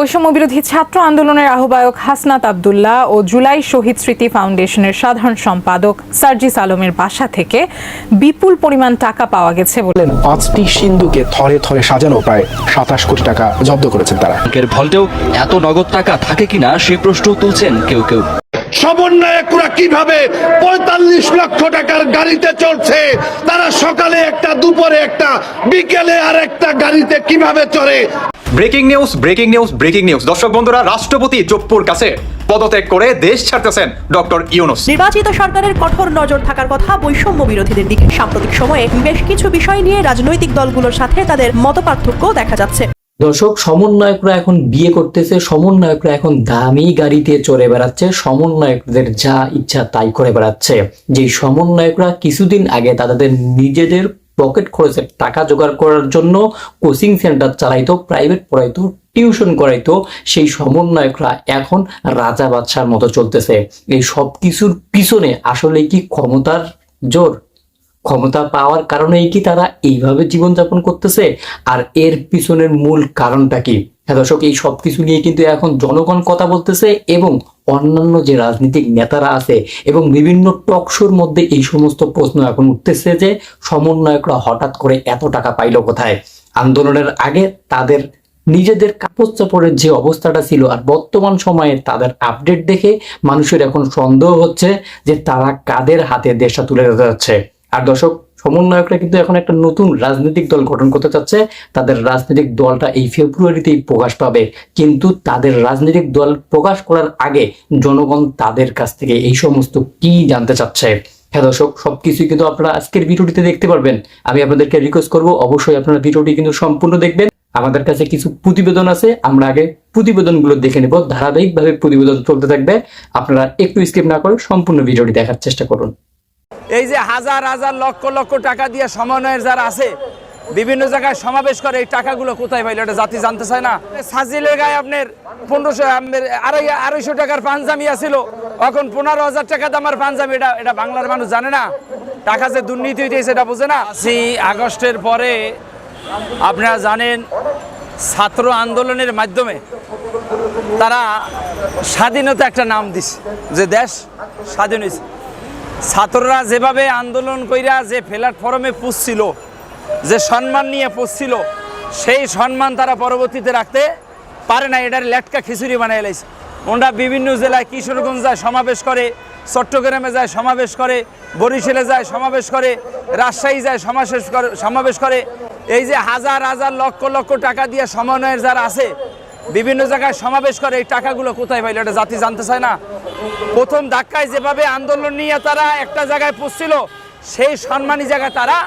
বৈষম্য বিরোধী ছাত্র আন্দোলনের আহ্বায়ক হাসনাত আবদুল্লাহ ও জুলাই শহীদ স্মৃতি ফাউন্ডেশনের সাধারণ সম্পাদক সার্জিস আলমের বাসা থেকে বিপুল পরিমাণ টাকা পাওয়া গেছে বলেন পাঁচটি সিন্ধুকে থরে থরে সাজানো প্রায় সাতাশ কোটি টাকা জব্দ করেছেন তারা। ব্যাংকের ভল্টেও এত নগদ টাকা থাকে কিনা সেই প্রশ্ন তুলছেন কেউ কেউ। সমন্বয়করা কীভাবে পঁয়তাল্লিশ লক্ষ টাকার গাড়িতে চলছে তারা সকালে একটা দুপুরে একটা বিকেলে আর একটা গাড়িতে কীভাবে চড়ে? Breaking news breaking news breaking news. দর্শক বন্ধুরা রাষ্ট্রপতি চোপ্পুর কাছে পদত্যাগ করে দেশ ছাড়তেছেন ডক্টর ইউনুস। নির্বাচিত সরকারের কঠোর নজর থাকার কথা বৈষম্য বিরোধীদের দিকে। সাম্প্রতিক সময়ে বেশ কিছু বিষয় নিয়ে রাজনৈতিক দলগুলোর সাথে তাদের মতপার্থক্য দেখা যাচ্ছে। দর্শক, সমন্বয়করা এখন বিয়ে করতেছে, সমন্বয়করা এখন দামি গাড়িতে চড়ে বেড়াচ্ছে, সমন্বয়কদের যা ইচ্ছা তাই করে বেড়াচ্ছে। যে সমন্বয়করা কিছুদিন আগে তাদের নিজেদের পকেট খরচের টাকা জোগাড় করার জন্য কোচিং সেন্টার চালাইতো, প্রাইভেট পড়াইতো, টিউশন করাইতো, সেই সমন্বয়করা এখন রাজা বাদশার মতো চলতেছে। এই সব কিছুর পিছনে আসলে কি ক্ষমতার জোর? ক্ষমতা পাওয়ার কারণেই কি তারা এইভাবে জীবনযাপন করতেছে? আর এর পিছনের মূল কারণটা কি? হ্যাঁ দর্শক, এই সব কিছু নিয়ে কিন্তু এখন জনগণ কথা বলতেছে এবং অন্যান্য যে রাজনৈতিক নেতারা আছে এবং বিভিন্ন টকশোর মধ্যে এই সমস্ত প্রশ্ন এখন উঠতেছে যে সমন্বয়করা হঠাৎ করে এত টাকা পাইলো কোথায়? আন্দোলনের আগে তাদের নিজেদের কাপড় চাপড়ের যে অবস্থাটা ছিল আর বর্তমান সময়ে তাদের আপডেট দেখে মানুষের এখন সন্দেহ হচ্ছে যে তারা কাদের হাতে দেশটা তুলে যাচ্ছে। আর দর্শক, সমন্বয়করা কিন্তু এখন একটা নতুন রাজনৈতিক দল গঠন করতে চাচ্ছে। তাদের রাজনৈতিক দলটা এই ফেব্রুয়ারিতেই প্রকাশ পাবে। কিন্তু তাদের রাজনৈতিক দল প্রকাশ করার আগে জনগণ তাদের কাছ থেকে এই সমস্ত কি জানতে চাচ্ছে? হ্যাঁ দর্শক, সবকিছুই কিন্তু আপনারা আজকের ভিডিওটিতে দেখতে পারবেন। আমি আপনাদেরকে রিকোয়েস্ট করব, অবশ্যই আপনারা ভিডিওটি কিন্তু সম্পূর্ণ দেখবেন। আমাদের কাছে কিছু প্রতিবেদন আছে, আমরা আগে প্রতিবেদনগুলো দেখে নেব। ধারাবাহিকভাবে প্রতিবেদন চলতে থাকবে। আপনারা একটু স্কিপ না করে সম্পূর্ণ ভিডিওটি দেখার চেষ্টা করুন। এই যে হাজার হাজার, লক্ষ লক্ষ টাকা দিয়ে সমন্বয়ের যারা আছে, বিভিন্ন জায়গায় সমাবেশ করে, এই টাকাগুলো কোথায় পাইলো? এটা জাতি জানতে চায় না। সাজিলের গায়ে আপনার পনেরোশো আড়াই, আড়াইশো টাকার পাঞ্জামি আছিল। এখন পনেরো হাজার টাকা দামের পাঞ্জামি, এটা এটা বাংলার মানুষ জানে না। টাকা যে দুর্নীতি হইতেছে, এটা বোঝে না। সেই আগস্টের পরে আপনারা জানেন, ছাত্র আন্দোলনের মাধ্যমে তারা স্বাধীনতা একটা নাম দিছে, যে দেশ স্বাধীন হয়েছে ছাত্ররা যেভাবে আন্দোলন কইরা যে প্ল্যাটফর্মে পুষছিল, যে সম্মান নিয়ে পুষছিল, সেই সম্মান তারা পরবর্তীতে রাখতে পারে না এটার লেটকা খিচুড়ি বানিয়ে লাইছে। ওরা বিভিন্ন জেলায় কিশোরগঞ্জ যায়, সমাবেশ করে, চট্টগ্রামে যায়, সমাবেশ করে, বরিশালে যায়, সমাবেশ করে, রাজশাহী যায়, সমাবেশ করে সমাবেশ করে। এই যে হাজার হাজার, লক্ষ লক্ষ টাকা দিয়ে সমন্বয়ের যারা আছে, বিভিন্ন জায়গায় সমাবেশ করে, এই টাকাগুলো কোথায় পাইলো? এটা জাতি জানতে চায় না। প্রথম ধাক্কায় যেভাবে আন্দোলন নিয়ে তারা একটা জায়গায় পৌঁছছিল, সেই সম্মানী জায়গায় তারা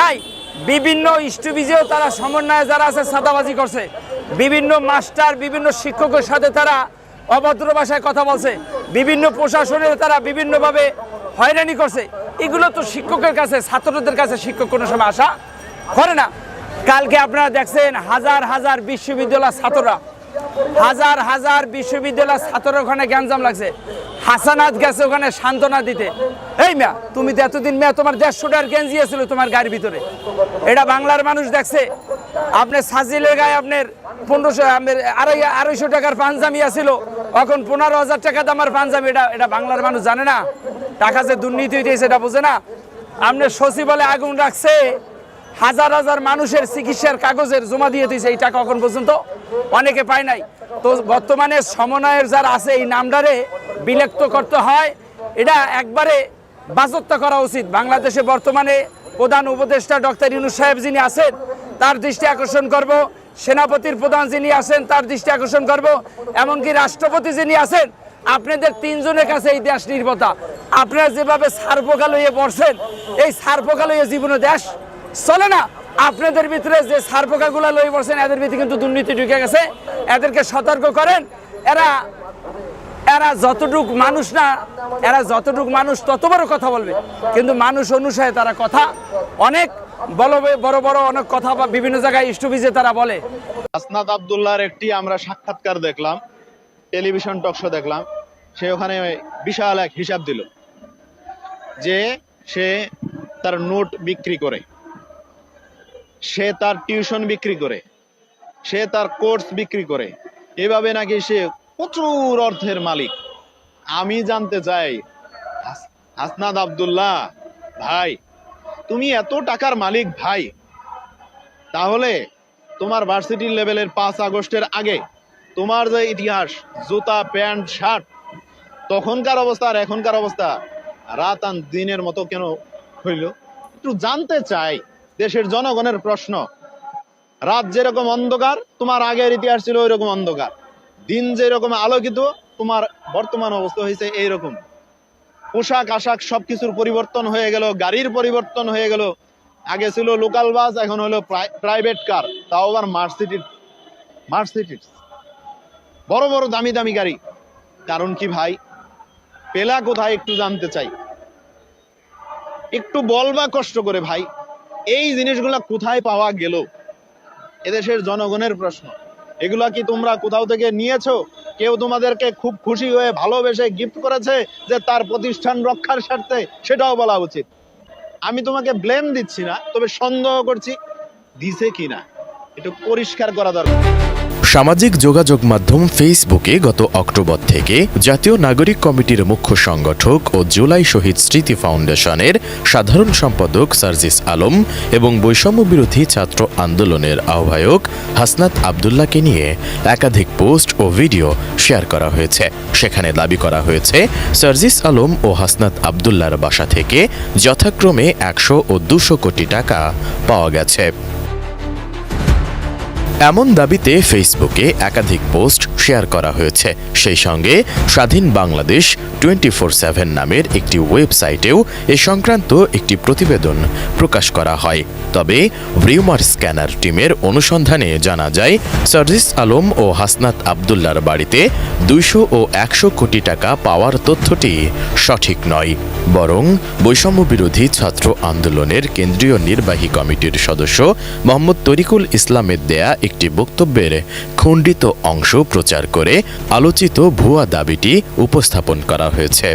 নাই। বিভিন্ন স্টুবিজেও তারা সমন্বয়ে যারা আছে, সাদাবাজি করছে। বিভিন্ন মাস্টার, বিভিন্ন শিক্ষকের সাথে তারা অভদ্র ভাষায় কথা বলছে। বিভিন্ন প্রশাসনের তারা বিভিন্নভাবে হয়রানি করছে। এগুলো তো শিক্ষকের কাছে, ছাত্রদের কাছে শিক্ষক কোনো সময় আশা করে না। কালকে আপনারা দেখছেন হাজার হাজার বিশ্ববিদ্যালয় ছাত্ররা হাজার হাজার বিশ্ববিদ্যালয় ছাত্র ওখানে গ্যাঞ্জাম লাগছে। হাসানাত গেছে ওখানে সান্ত্বনা দিতে। এই মিয়া, তুমি তো এতদিন মেয়া, তোমার দেড়শো টাকার গেঞ্জি ছিল তোমার গাড়ির ভিতরে। এটা বাংলার মানুষ দেখছে। আপনার সাজিলের গায়ে আপনার পনেরোশো আড়াই, আড়াইশো টাকার পাঞ্জামি আছিল। এখন পনেরো হাজার টাকা দামের পাঞ্জামি, এটা এটা বাংলার মানুষ জানে না। টাকা যে দুর্নীতি হইতেছে, এটা বোঝে না। আপনার সচিবালয়ে আগুন রাখছে। হাজার হাজার মানুষের চিকিৎসার কাগজের জমা দিয়ে দিয়েছে এই টাকা এখন পর্যন্ত। অনেকে পায় নাই। তো বর্তমানে সমন্বয়ের যারা আছে এই নামডারে বিলক্ত করতে হয়। এটা একবারে বাজত্ব করা উচিত। বাংলাদেশে বর্তমানে প্রধান উপদেষ্টা ডক্টর ইউনুস সাহেব যিনি আছেন, তার দৃষ্টি আকর্ষণ করব। সেনাপতির প্রধান যিনি আছেন, তার দৃষ্টি আকর্ষণ করব। এমনকি রাষ্ট্রপতি যিনি আছেন, আপনাদের তিনজনের কাছে এই দেশ নির্ভরতা আপনারা যেভাবে সার্পোকা লইয়ে পড়ছেন, এই সার্পোকা লইয়ে জীবনে দেশ চলে না? আপনাদের ভিতরে যে সার্পোকাগুলো লই পড়ছেন, এদের ভিতরে কিন্তু দুর্নীতি ঢুকে গেছে। এদেরকে সতর্ক করেন। এরা এরা যতটুক মানুষ না, এরা যতটুক মানুষ, তত বড় কথা বলবে। কিন্তু মানুষ অনুসারে তারা কথা, অনেক বড় বড় বড় অনেক কথা বা বিভিন্ন জায়গায় স্টুবিজে তারা বলে। আসনাদ আবদুল্লাহর একটি আমরা সাক্ষাৎকার দেখলাম, টেলিভিশন টকশো দেখলাম। সে ওখানে বিশাল এক হিসাব দিল যে সে তার নোট বিক্রি করে। সে তার টিউশন বিক্রি করে, সে তার কোর্স বিক্রি করে। এভাবে নাকি সে প্রচুর অর্থের মালিক। আমি জানতে চাই, হাস- হাসনাদ আব্দুল্লাহ, ভাই, তুমি এত টাকার মালিক ভাই। তাহলে তোমার ভার্সিটির লেভেলের পাঁচ আগস্টের আগে তোমার যে ইতিহাস, জুতা, প্যান্ট, শার্ট, তখনকার অবস্থা আর এখনকার অবস্থা, রাত আন দিনের মতো কেন হইল? একটু জানতে চাই। দেশের জনগণের প্রশ্ন। রাত যেরকম অন্ধকার, তোমার আগের ইতিহাস ছিল ওইরকম অন্ধকার। দিন যেরকম আলোকিত, তোমার বর্তমান অবস্থা হয়েছে এইরকম। পোশাক, আশাক সবকিছুর পরিবর্তন হয়ে গেল, গাড়ির পরিবর্তন হয়ে গেল। আগে ছিল লোকাল বাস এখন হলো প্রাইভেট কার তাও আবার মার্সিটির মার্সিটির বড় বড় দামি দামি গাড়ি। কারণ কি ভাই? পেলা কোথায় একটু জানতে চাই। একটু বলবা কষ্ট করে ভাই। এই জিনিসগুলো কোথায় পাওয়া গেল? এদেশের জনগণের প্রশ্ন। এগুলা কি তোমরা কোথাও থেকে নিয়েছো? কেউ তোমাদেরকে খুব খুশি হয়ে ভালোবেসে গিফট করেছে যে তার প্রতিষ্ঠান রক্ষার স্বার্থে? সেটাও বলা উচিত। আমি তোমাকে ব্লেম দিচ্ছি না, তবে সন্দেহ করছি, দিছে কিনা? একটু পরিষ্কার করা দরকার। সামাজিক যোগাযোগ মাধ্যম ফেসবুকে গত অক্টোবর থেকে জাতীয় নাগরিক কমিটির মুখ্য সংগঠক ও জুলাই শহীদ স্মৃতি ফাউন্ডেশনের সাধারণ সম্পাদক সার্জিস আলম এবং বৈষম্য বিরোধী ছাত্র আন্দোলনের আহ্বায়ক হাসনাত আবদুল্লাহকে নিয়ে একাধিক পোস্ট ও ভিডিও শেয়ার করা হয়েছে। সেখানে দাবি করা হয়েছে, সার্জিস আলম ও হাসনাত আবদুল্লার বাসা থেকে যথাক্রমে একশো ও দুশো কোটি টাকা পাওয়া গেছে। এমন দাবিতে ফেসবুকে একাধিক পোস্ট শেয়ার করা হয়েছে। সেই সঙ্গে স্বাধীন বাংলাদেশ টোয়েন্টি ফোর সেভেন নামের একটি ওয়েবসাইটেও এ সংক্রান্ত একটি প্রতিবেদন প্রকাশ করা হয়। তবে রিউমার স্ক্যানার টিমের অনুসন্ধানে জানা যায়, সার্জিস আলম ও হাসনাত আবদুল্লার বাড়িতে দুইশো ও একশো কোটি টাকা পাওয়ার তথ্যটি সঠিক নয়। বরং বৈষম্য বিরোধী ছাত্র আন্দোলনের কেন্দ্রীয় নির্বাহী কমিটির সদস্য মোহাম্মদ তরিকুল ইসলামের দেয়া একটি বক্তব্যের খণ্ডিত অংশ প্রচার করে আলোচিত ভুয়া দাবিটি উপস্থাপন করা হয়েছে।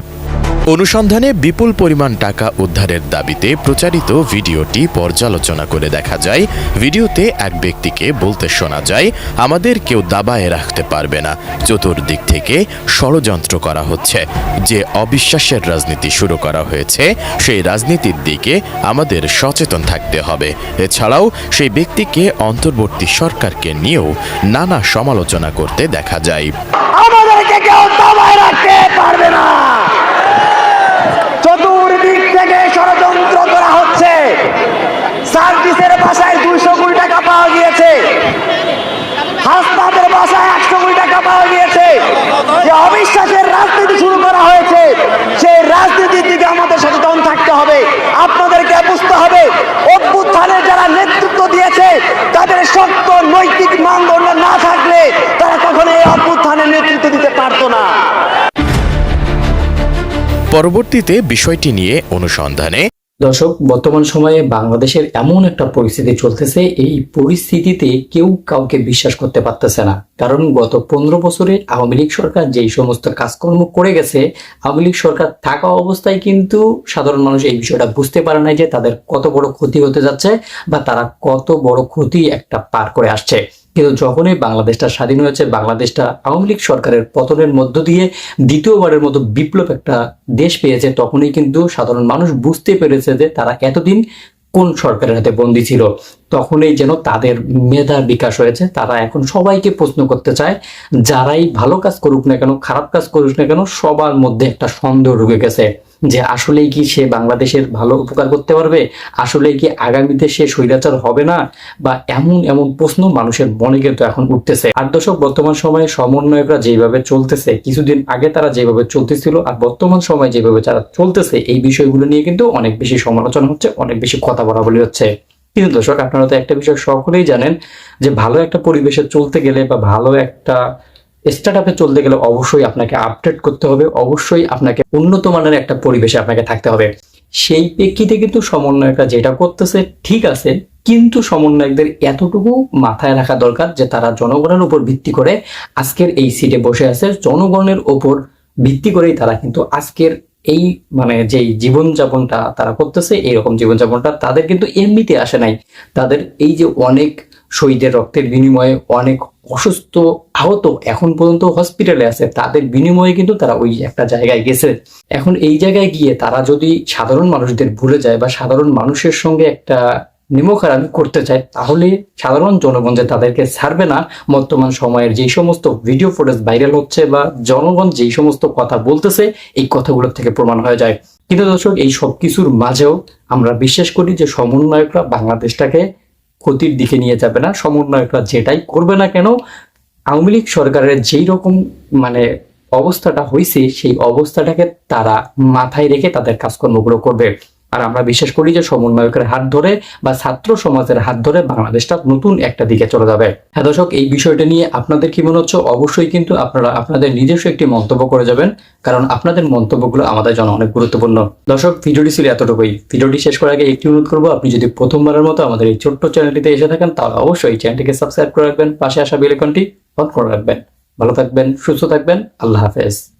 অনুসন্ধানে বিপুল পরিমাণ টাকা উদ্ধারের দাবিতে প্রচারিত ভিডিওটি পর্যালোচনা করে দেখা যায়। ভিডিওতে এক ব্যক্তিকে বলতে শোনা যায়, আমাদের কেউ দাবায় রাখতে পারবে না। চতুর্দিক থেকে ষড়যন্ত্র করা হচ্ছে। যে অবিশ্বাসের রাজনীতি শুরু করা হয়েছে, সেই রাজনীতির দিকে আমাদের সচেতন থাকতে হবে। এছাড়াও সেই ব্যক্তিকে অন্তর্বর্তী সরকারকে নিয়েও নানা সমালোচনা করতে দেখা যায় আমাদেরকে কেউ দাবায় রাখতে পারবে না চতুর্দিক থেকে ষড়যন্ত্র করা হচ্ছে সার্ভিসের বাসায় দুইশো টাকা পাওয়া গিয়েছে। হাসপাতের বাসায় একশো টাকা পাওয়া গিয়েছে। যে অবিশ্বাসের রাজনীতি শুরু করা হয়েছে, সেই রাজনীতির দিকে আমাদের সচেতন থাকতে হবে। আপনাদেরকে বুঝতে হবে, অভ্যুত্থানের যারা নেতৃত্ব দিয়েছে, তাদের শক্ত নৈতিক মানদণ্ড না থাকলে তারা কখনো এই অভ্যুত্থানের নেতৃত্ব দিতে পারতো না। পরবর্তীতে বিষয়টি নিয়ে অনুসন্ধানে দর্শক, বর্তমান সময়ে বাংলাদেশের এমন একটা পরিস্থিতি চলতেছে, এই পরিস্থিতিতে কেউ কাউকে বিশ্বাস করতে পারতেছে না। কারণ গত পনেরো বছরে আওয়ামী লীগ সরকার যেই সমস্ত কাজকর্ম করে গেছে, আওয়ামী লীগ সরকার থাকা অবস্থায় কিন্তু সাধারণ মানুষ এই বিষয়টা বুঝতে পারে নাই যে তাদের কত বড় ক্ষতি হতে যাচ্ছে বা তারা কত বড় ক্ষতি একটা পার করে আসছে। কিন্তু যখনই বাংলাদেশটা স্বাধীন হয়েছে, বাংলাদেশটা আওয়ামী লীগ সরকারের পতনের মধ্য দিয়ে দ্বিতীয়বারের মতো বিপ্লব একটা দেশ পেয়েছে, তখনই কিন্তু সাধারণ মানুষ বুঝতে পেরেছে যে তারা এতদিন কোন সরকারের হাতে বন্দী ছিল। তখনই যেন তাদের মেধার বিকাশ হয়েছে। তারা এখন সবাইকে প্রশ্ন করতে চায়, যারাই ভালো কাজ করুক না কেন, খারাপ কাজ করুক না কেন, সবার মধ্যে একটা সন্দেহ ঢুকে গেছে। যে আসলেই কি সে বাংলাদেশের ভালো উপকার করতে পারবে? আসলে কি আগামীতে সে স্বৈরাচার হবে না? বা এমন এমন প্রশ্ন মানুষের মনে কিন্তু এখন উঠতেছে। আর দর্শক, বর্তমান সময়ে সমন্বয়করা যেভাবে চলতেছে, কিছুদিন আগে তারা যেভাবে চলতেছিল আর বর্তমান সময়ে যেভাবে তারা চলতেছে, এই বিষয়গুলো নিয়ে কিন্তু অনেক বেশি সমালোচনা হচ্ছে, অনেক বেশি কথা বলা বলি হচ্ছে। কিন্তু দর্শক, আপনারা তো একটা বিষয় সকলেই জানেন যে ভালো একটা পরিবেশে চলতে গেলে বা ভালো একটা স্টার্ট আপে চলতে গেলে অবশ্যই আপনাকে আপডেট করতে হবে, অবশ্যই আপনাকে উন্নত মানের একটা পরিবেশে আপনাকে থাকতে হবে। সেই প্রেক্ষিতে কিন্তু সমন্বয়করা যেটা করতেছে, ঠিক আছে, কিন্তু সমন্বয়কদের এতটুকু মাথায় রাখা দরকার যে তারা জনগণের উপর ভিত্তি করে আজকের এই সিটে বসে আছে। জনগণের উপর ভিত্তি করেই তারা কিন্তু আজকের এই মানে যেই জীবনযাপনটা তারা করতেছে, এইরকম জীবনযাপনটা তাদের কিন্তু এমনিতে আসে নাই। তাদের এই যে অনেক শহীদের রক্তের বিনিময়ে অনেক অসুস্থ আহত এখন পর্যন্ত হসপিটালে আছে, তাদের বিনিময়ে কিন্তু তারা ওই একটা জায়গায় গেছে। এখন এই জায়গায় গিয়ে তারা যদি সাধারণ মানুষদের ভুলে যায় বা সাধারণ মানুষের সঙ্গে একটা নিমখারামি করতে চায়, তাহলে সাধারণ জনগণ যে তাদেরকে ছাড়বে না, বর্তমান সময়ের যেই সমস্ত ভিডিও ফুটেজ ভাইরাল হচ্ছে বা জনগণ যেই সমস্ত কথা বলতেছে, এই কথাগুলোর থেকে প্রমাণ হয়ে যায়। কিন্তু দর্শক, এই সব কিছুর মাঝেও আমরা বিশ্বাস করি যে সমন্বয়করা বাংলাদেশটাকে ক্ষতির দিকে নিয়ে যাবে না, সমন্বয়করা যেটাই করবে না কেন, আওয়ামী লীগ সরকারের যেই রকম মানে অবস্থাটা হয়েছে সেই অবস্থাটাকে তারা মাথায় রেখে তাদের কাজকর্মগুলো করবে। আর আমরা বিশ্বাস করি যে সমন্বয়কের হাত ধরে বা ছাত্র সমাজের হাত ধরে বাংলাদেশটা নতুন একটা দিকে চলে যাবে। হ্যাঁ দর্শক, এই বিষয়টা নিয়ে আপনাদের কি মনে হচ্ছে? অবশ্যই কিন্তু আপনারা আপনাদের নিজস্ব একটি মন্তব্য করে যাবেন, কারণ আপনাদের মন্তব্যগুলো আমাদের জন্য অনেক গুরুত্বপূর্ণ। দর্শক, ভিডিওটি ছিল এতটুকুই। ভিডিওটি শেষ করার আগে একটি অনুরোধ করব, আপনি যদি প্রথমবারের মতো আমাদের এই ছোট্ট চ্যানেলটিতে এসে থাকেন, তাহলে অবশ্যই চ্যানেলটিকে সাবস্ক্রাইব করে রাখবেন, পাশে আসা বেল আইকনটি অন করে রাখবেন। ভালো থাকবেন, সুস্থ থাকবেন, আল্লাহ হাফেজ।